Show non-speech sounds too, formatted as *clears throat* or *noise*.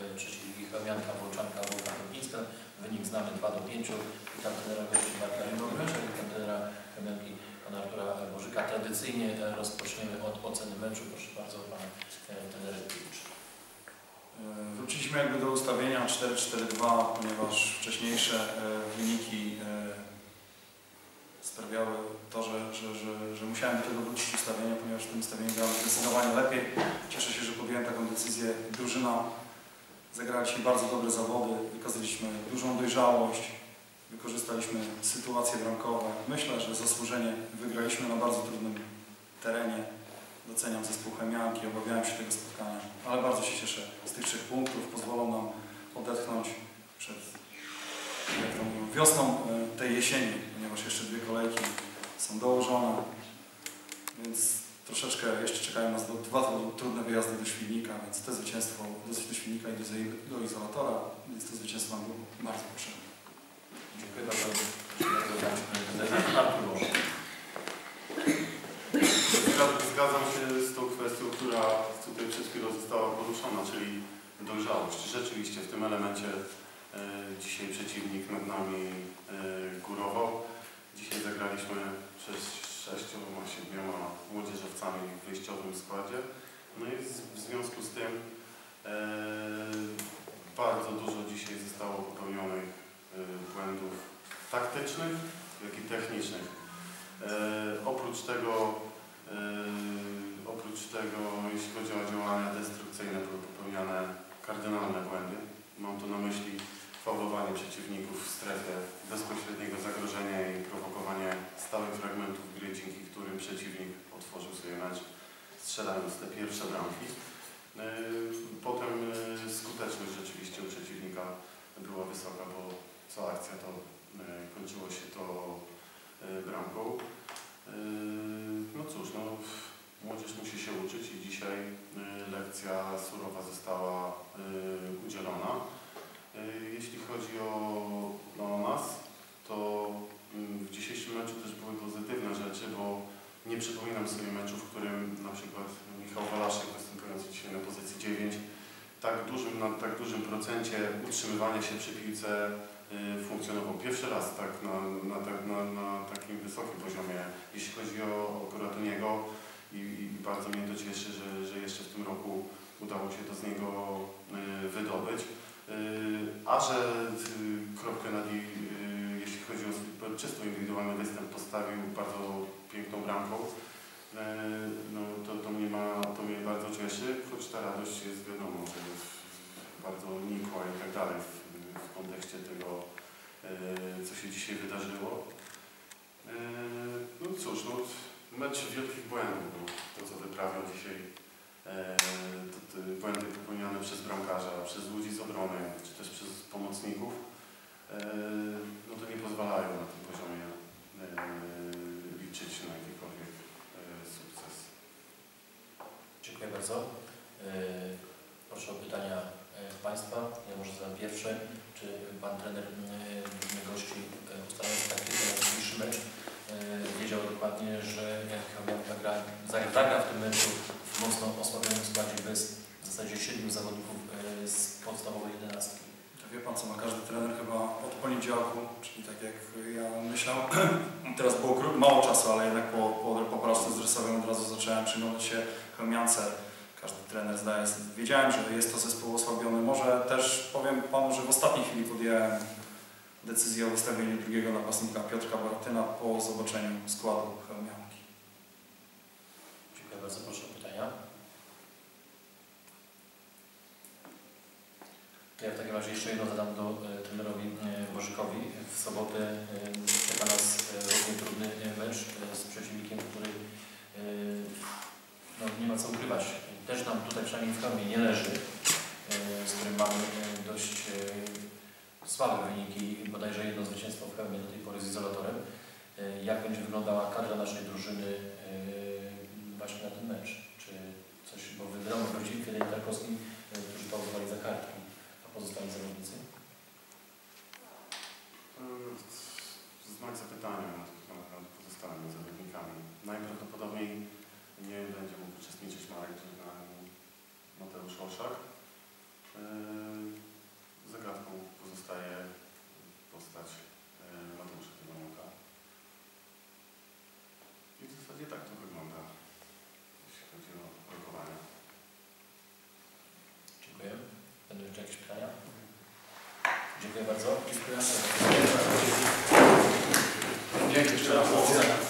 E, czyli Chromianka, Włączanka, Włóka, Pińska. Wynik znamy 2 do 5. Witam trenera Gości Marka Rimowicza, witam trenera Chromianki pana Artura Bożyka. Tradycyjnie e, rozpoczniemy od oceny meczu. Proszę bardzo, pan e, trener Pińcz. Wróciliśmy jakby do ustawienia 4-4-2, ponieważ wcześniejsze wyniki sprawiały to, że, że, że, że musiałem do tego wrócić ustawienia, ponieważ w tym ustawieniu grałem zdecydowanie lepiej. Cieszę się, że podjąłem taką decyzję. Drużyna dzisiaj bardzo dobre zawody, wykazaliśmy dużą dojrzałość, wykorzystaliśmy sytuacje bramkowe. Myślę, że zasłużenie wygraliśmy na bardzo trudnym terenie. Doceniam zespół Chemianki, obawiałem się tego spotkania, ale bardzo się cieszę z tych trzech punktów. Pozwolą nam odetchnąć przed wiosną e, tej jesieni, ponieważ jeszcze dwie kolejki są dołożone, więc troszeczkę jeszcze czekają nas do, dwa trudne wyjazdy do Świdnika, więc to zwycięstwo do, do Świdnika i do, do więc to zwycięstwo nam było bardzo potrzebne. Dziękuję bardzo. Zgadzam- Zgadzam się z tą kwestią, która tutaj przed chwilą została poruszona, czyli dojrzałość. Rzeczywiście w tym elemencie e, dzisiaj przeciwnik nad nami e, górował. Dzisiaj zagraliśmy przez sześcioma, siedmioma młodzieżowcami w wyjściowym składzie. No i z, w związku z tym e, bardzo dużo dzisiaj zostało popełnionych e, błędów taktycznych, jak i technicznych. E, oprócz tego Yy, oprócz tego, jeśli chodzi o działania destrukcyjne, były popełniane kardynalne błędy. Mam tu na myśli faulowanie przeciwników w strefie bezpośredniego zagrożenia i prowokowanie stałych fragmentów gry, dzięki którym przeciwnik otworzył sobie mecz, strzelając te pierwsze bramki. Yy, Potem yy, skuteczność rzeczywiście u przeciwnika była wysoka, bo co akcja to yy, kończyło się to bramką. No cóż, no, młodzież musi się uczyć i dzisiaj lekcja surowa została udzielona. Jeśli chodzi o, o nas, to yy, w dzisiejszym meczu też były pozytywne rzeczy, bo nie przypominam sobie meczu, w którym na przykład dużym, na tak dużym procencie utrzymywania się przy piłce y, funkcjonował pierwszy raz tak na, na, tak- na, na takim wysokim poziomie, jeśli chodzi o akurat o niego i, i bardzo mnie to cieszy, że, że jeszcze w tym roku udało się to z niego y, wydobyć. Y, A że kropkę nad i, jeśli chodzi o czysto indywidualny występ postawił bardzo piękną bramką, no to, to, mnie ma, to mnie bardzo cieszy, choć ta radość jest wiadomo, że bardzo nikła i tak dalej w, w kontekście tego, e, co się dzisiaj wydarzyło. E, No cóż, no, mecz wielkich błędów, bo to co wyprawiał dzisiaj, e, to, błędy popełniane przez bramkarza, przez ludzi z obrony, czy też przez pomocników, no to nie pozwalają na tym poziomie liczyć na jakikolwiek sukces. Dziękuję bardzo. Proszę o pytania Państwa. Ja może zadam pierwsze. Czy Pan trener e, gości e, ustalając taktykę na dzisiejszy mecz e, wiedział dokładnie, że jak gra, zagra w tym meczu w mocno osłabionym składzie bez w zasadzie siedmiu zawodników z podstawowej jedenastki? Wie Pan co ma każdy trener chyba od poniedziałku, czyli tak jak ja myślał. *clears throat* Teraz było mało czasu, ale jednak po, po, po porażce z Rysowem od razu zacząłem przyglądać się Chełmiance. Każdy trener zdaje sobie. Wiedziałem, że jest to zespół osłabiony. Może też powiem Panu, że w ostatniej chwili podjąłem decyzję o wystawieniu drugiego napastnika Piotrka Baratyna po zobaczeniu składu Chełmianki. Dziękuję bardzo. Proszę o pytania. Ja w takim razie jeszcze jedno zadam do e, trenerowi e, Bożykowi. W sobotę e, czeka nas e, równie trudny e, mecz e, z przeciwnikiem, który e, no, nie ma co ukrywać. Też nam tutaj przynajmniej w Chełmie nie leży, e, z którym mamy e, dość e, słabe wyniki, bodajże jedno zwycięstwo w Chełmie do tej pory z izolatorem. Jak będzie wyglądała kadra naszej drużyny właśnie na ten mecz? Czy coś, bo wiadomo, wrócili kiedy Tarkowski, którzy pauzowali za kartki, a pozostali zawodnicy? Znak zapytania nad, pozostałymi zawodnikami. Najprawdopodobniej uczestniczyć ma Mateusz Olszak. E, Zagadką pozostaje postać e, Mateusza Dynamuka. I w zasadzie tak to wygląda, jeśli chodzi o rokowanie. Dziękuję. Będą jeszcze jakieś pytania? Dziękuję bardzo. Dziękuję. Dziękuję. Dziękuję. Dziękuję. Dziękuję. Dziękuję.